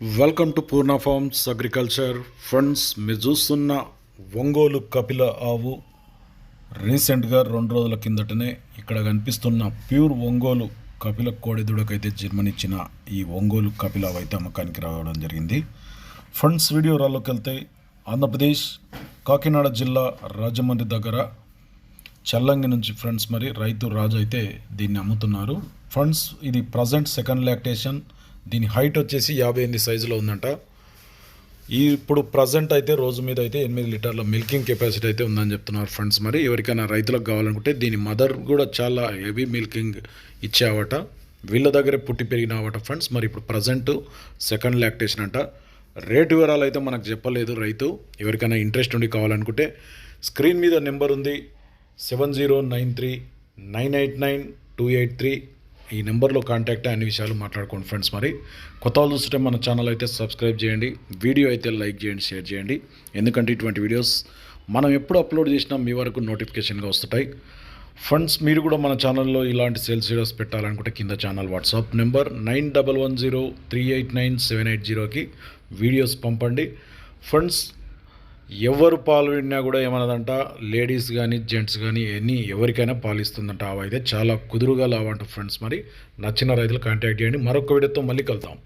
Welcome to Purna farms agriculture friends మీరు చూస్తున్న ఒంగోలు కపిల ఆవు రీసెంట్గా రెండు రోజుల కిందటనే ఇక్కడ కనిపిస్తున్న ప్యూర్ ఒంగోలు కపిల కోడిదుడకైతే జన్మనిచ్చిన ఈ ఒంగోలు కపిల ఆవు అయితే అమ్మకానికి రావడం జరిగింది. ఫ్రెండ్స్ వీడియో రాల్లోకి వెళ్తే ఆంధ్రప్రదేశ్ కాకినాడ జిల్లా రాజమండ్రి దగ్గర చల్లంగి నుంచి ఫ్రెండ్స్ మరి రైతు రాజు అయితే దీన్ని అమ్ముతున్నారు. ఫ్రెండ్స్ ఇది ప్రజెంట్ సెకండ్ లాక్టేషన్ దీని హైట్ వచ్చేసి యాభై ఎనిమిది సైజులో ఉందంట. ఈ ఇప్పుడు ప్రజెంట్ అయితే రోజు మీద అయితే ఎనిమిది లీటర్ల మిల్కింగ్ కెపాసిటీ అయితే ఉందని చెప్తున్నారు ఫ్రెండ్స్ మరి. ఎవరికైనా రైతులకు కావాలనుకుంటే దీని మదర్ కూడా చాలా హెవీ మిల్కింగ్ ఇచ్చావట. వీళ్ళ దగ్గరే పుట్టి పెరిగినావట ఫ్రెండ్స్ మరి. ఇప్పుడు ప్రజెంట్ సెకండ్ లాక్టేషన్ అంట. రేట్ వివరాలు అయితే మనకు చెప్పలేదు రైతు. ఎవరికైనా ఇంట్రెస్ట్ ఉండి కావాలనుకుంటే స్క్రీన్ మీద నెంబర్ ఉంది. Seven zero nine three nine eight nine two eight three ఈ నెంబర్లో కాంటాక్ట్ అన్ని విషయాలు మాట్లాడుకోండి ఫ్రెండ్స్ మరి. కొత్త వాళ్ళు చూస్తుంటే మన ఛానల్ అయితే సబ్స్క్రైబ్ చేయండి వీడియో అయితే లైక్ చేయండి షేర్ చేయండి. ఎందుకంటే ఇటువంటి వీడియోస్ మనం ఎప్పుడు అప్లోడ్ చేసినా మీ వరకు నోటిఫికేషన్గా వస్తుంటాయి. ఫ్రెండ్స్ మీరు కూడా మన ఛానల్లో ఇలాంటి సేల్స్ వీడియోస్ పెట్టాలనుకుంటే కింద channel WhatsApp number nine double one zero three eight nine seven eight జీరోకి వీడియోస్ పంపండి. ఫ్రెండ్స్ ఎవరు పాలు కూడా ఏమన్నదంట లేడీస్ కానీ జెంట్స్ కానీ ఎనీ ఎవరికైనా పాలు ఇస్తుందంట. ఆవు అయితే చాలా కుదురుగా లావంట ఫ్రెండ్స్ మరి నచ్చిన రైతులు కాంటాక్ట్ చేయండి. మరొక వీడియోతో మళ్ళీ కలుద్దాం.